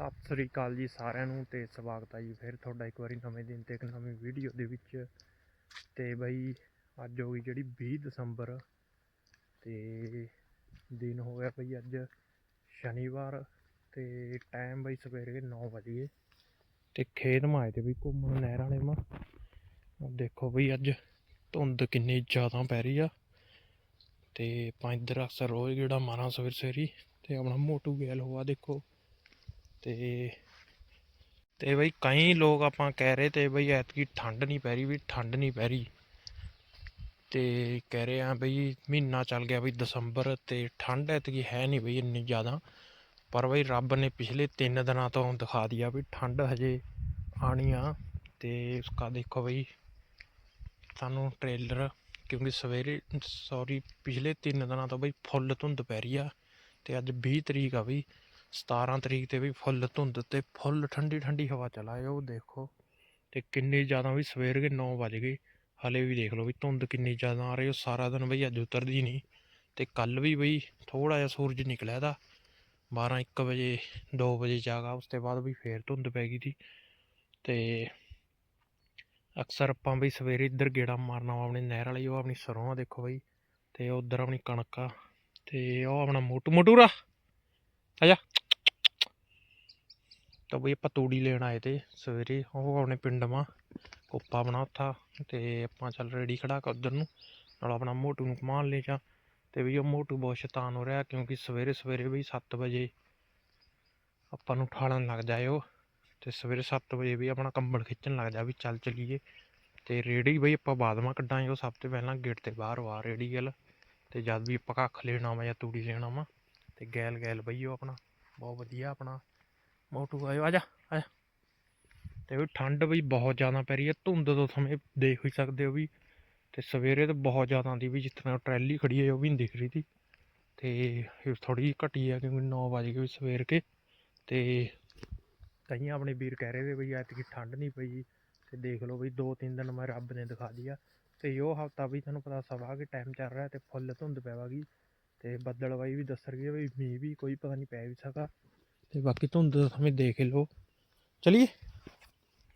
ਸਤਿ ਸ੍ਰੀ ਅਕਾਲ ਜੀ ਸਾਰਿਆਂ ਨੂੰ ਤੇ ਸਵਾਗਤ ਹੈ ਜੀ ਫਿਰ ਤੁਹਾਡਾ ਇੱਕ ਵਾਰੀ ਨਵੇਂ ਦਿਨ ਤੇ ਇੱਕ ਨਵੀਂ ਵੀਡੀਓ ਦੇ ਵਿੱਚ। ਤੇ ਬਈ ਅੱਜ ਹੋ ਗਈ ਜਿਹੜੀ 20 ਦਸੰਬਰ ਤੇ ਦਿਨ ਹੋ ਗਿਆ ਬਈ ਅੱਜ ਸ਼ਨੀਵਾਰ ਤੇ ਟਾਈਮ ਬਈ ਸਵੇਰੇ 9 ਵਜੇ। ਤੇ ਖੇਤ ਮਾਏ ਤੇ ਵੀ ਘੁੰਮਣ, ਨਹਿਰ ਵਾਲੇ ਮਾ। ਦੇਖੋ ਬਈ ਅੱਜ ਧੁੰਦ ਕਿੰਨੀ ਜ਼ਿਆਦਾ ਪੈ ਰਹੀ ਆ। ਤੇ ਪੰਜ ਦਰ ਅਕਸਰ ਰੋਜ਼ ਜਿਹੜਾ ਮਾਰਾਂ ਸਵੇਰ ਸਵੇਰੀ ਤੇ ਆਪਣਾ ਮੋਟੂ ਗੈਲ ਹੋਆ ਦੇਖੋ। ਤੇ ਤੇ ਬਈ ਕਈ ਲੋਕ ਆਪਾਂ ਕਹਿ ਰਹੇ ਤੇ ਬਈ ਐਤਕੀ ਠੰਡ ਨਹੀਂ ਪੈ ਰਹੀ ਵੀ ਠੰਡ ਨਹੀਂ ਪੈ ਰਹੀ। ਤੇ ਕਹਿ ਰਹੇ ਆ ਬਈ ਮਹੀਨਾ ਚੱਲ ਗਿਆ ਬਈ ਦਸੰਬਰ ਤੇ ਠੰਡ ਐਤਕੀ ਹੈ ਨਹੀਂ ਬਈ ਇੰਨੀ ਜ਼ਿਆਦਾ। ਪਰ ਬਈ ਰੱਬ ਨੇ ਪਿਛਲੇ 3 ਦਿਨਾਂ ਤੋਂ ਦਿਖਾ ਦਿਆ ਵੀ ਠੰਡ ਹਜੇ ਆਣੀ ਆ ਤੇ ਉਸਕਾ ਦੇਖੋ ਬਈ ਸਾਨੂੰ ਟ੍ਰੇਲਰ ਕਿਉਂਕਿ ਸਵੇਰੇ, ਸੌਰੀ ਪਿਛਲੇ 3 ਦਿਨਾਂ ਤੋਂ ਬਈ ਫੁੱਲ ਧੁੰਦ ਪੈ ਰਹੀ ਆ ਤੇ ਅੱਜ 20 ਤਰੀਕ ਆ ਬਈ 17 ਤਰੀਕ ਤੇ ਵੀ ਫੁੱਲ ਧੁੰਦ ਤੇ ਫੁੱਲ ਠੰਡੀ ਠੰਡੀ ਹਵਾ ਚਲਾਏ, ਉਹ ਦੇਖੋ। ਤੇ ਕਿੰਨੀ ਜ਼ਿਆਦਾ ਵੀ ਸਵੇਰ ਦੇ 9 ਵਜ ਗਏ, ਹਲੇ ਵੀ ਦੇਖ ਲਓ ਵੀ ਧੁੰਦ ਕਿੰਨੀ ਜ਼ਿਆਦਾ ਆ ਰਹੀ, ਉਹ ਸਾਰਾ ਦਿਨ ਬਈ ਅੱਜ ਉਤਰਦੀ ਨਹੀਂ ਤੇ ਕੱਲ ਵੀ ਬਈ ਥੋੜਾ ਜਿਹਾ ਸੂਰਜ ਨਿਕਲਿਆ ਦਾ 12 1 ਵਜੇ 2 ਵਜੇ ਜਾਗਾ, ਉਸ ਤੋਂ ਬਾਅਦ ਵੀ ਫੇਰ ਧੁੰਦ ਪੈ ਗਈ ਸੀ। ਤੇ ਅਕਸਰ ਆਪਾਂ ਬਈ ਸਵੇਰੇ ਇੱਧਰ ਗੇੜਾ ਮਾਰਨਾ ਵਾ ਆਪਣੀ ਨਹਿਰ ਵਾਲੀ, ਉਹ ਆਪਣੀ ਸਰੋਂ ਦੇਖੋ ਬਈ, ਤੇ ਉਧਰ ਆਪਣੀ ਕਣਕ ਆ, ਤੇ ਉਹ ਆਪਣਾ ਮੋਟੂ ਮੋਟੂਰਾ ਆਜਾ ਤਾਂ ਬਈ ਆਪਾਂ ਤੂੜੀ ਲੈਣ ਆਏ ਤੇ ਸਵੇਰੇ, ਉਹ ਆਪਣੇ ਪਿੰਡ ਮਾ ਕੋਪਾ ਬਣਾ ਉੱਥਾ, ਤੇ ਆਪਾਂ ਚੱਲ ਰੇੜੀ ਖੜਾ ਕੇ ਉਧਰ ਨੂੰ, ਨਾਲ ਆਪਣਾ ਮੋਟੂ ਨੂੰ ਘੁਮਾਉਣ ਲੈ ਜਾ, ਤੇ ਵੀ ਉਹ ਮੋਟੂ ਬਹੁਤ ਸ਼ੈਤਾਨ ਹੋ ਰਿਹਾ, ਕਿਉਂਕਿ ਸਵੇਰੇ ਸਵੇਰੇ ਵੀ 7 ਵਜੇ ਆਪਾਂ ਨੂੰ ਉਠਾਲਣ ਲੱਗ ਜਾਏ ਉਹ, ਤੇ ਸਵੇਰੇ 7 ਵਜੇ ਵੀ ਆਪਣਾ ਕੰਬਲ ਖਿੱਚਣ ਲੱਗ ਜਾ ਵੀ ਚੱਲ ਚਲੀਏ, ਤੇ ਰੇੜੀ ਬਈ ਆਪਾਂ ਬਾਦਮਾ ਕੱਢਾਂਗੇ, ਉਹ ਸਭ ਤੋਂ ਪਹਿਲਾਂ ਗੇਟ ਤੇ ਬਾਹਰ ਵਾ ਰੇੜੀ ਗੱਲ ਤੇ ਜਦ ਵੀ ਆਪਾਂ ਕੱਖ ਲੈਣਾ ਵਾ ਜਾਂ ਤੂੜੀ ਲੈਣਾ ਵਾ ਤੇ ਗੈਲ ਗੈਲ ਬਈ ਉਹ ਆਪਣਾ, ਬਹੁਤ ਵਧੀਆ ਆਪਣਾ ਮੋਟੂ ਆਇਓ ਆਜਾ ਆਜਾ। ਤੇ ਵੀ ਠੰਡ ਵੀ ਬਹੁਤ ਜ਼ਿਆਦਾ ਪੈ ਰਹੀ ਹੈ, ਧੁੰਦ ਤੋਂ ਸਮੇਂ ਦੇਖ ਹੀ ਸਕਦੇ ਹੋ ਵੀ। ਤੇ ਸਵੇਰੇ ਤਾਂ ਬਹੁਤ ਜ਼ਿਆਦਾ ਆਉਂਦੀ ਵੀ ਜਿੱਥੇ ਟਰੈਲੀ ਖੜੀ ਹੈ ਉਹ ਵੀ ਨਹੀਂ ਦਿਖ ਰਹੀ ਸੀ। ਤੇ ਥੋੜੀ ਘਟੀ ਆ, ਕਿਉਂਕਿ 9 ਵਜੇ ਗਏ ਵੀ ਸਵੇਰ ਕੇ। ਤੇ ਕਈ ਆਪਣੇ ਵੀਰ ਕਹਿ ਰਹੇ ਵੀ ਬਈ ਐਤਕੀ ਠੰਡ ਨਹੀਂ ਪਈ। ਤੇ ਦੇਖ ਲਓ ਬਈ ਦੋ ਤਿੰਨ ਦਿਨ ਮੈਂ ਰੱਬ ਨੇ ਦਿਖਾ ਦਿਆ ਤੇ ਉਹ ਹਫਤਾ ਵੀ ਤੁਹਾਨੂੰ ਪਤਾ ਸਵਾ ਕੇ ਟਾਈਮ ਚੱਲ ਰਿਹਾ ਤੇ ਫੁੱਲ ਧੁੰਦ ਪੈਵਾਗੀ ਤੇ ਬੱਦਲਵਾਈ ਵੀ ਦੱਸ ਰਹੀ ਹੈ ਵੀ ਮੀਂਹ ਵੀ ਕੋਈ ਪਤਾ ਨਹੀਂ ਪੈ ਵੀ ਸਕਾ ਤੇ ਬਾਕੀ ਧੁੰਦ ਦਾ ਸਮੇਂ ਦੇਖ ਹੀ ਲਓ। ਚਲਿਏ।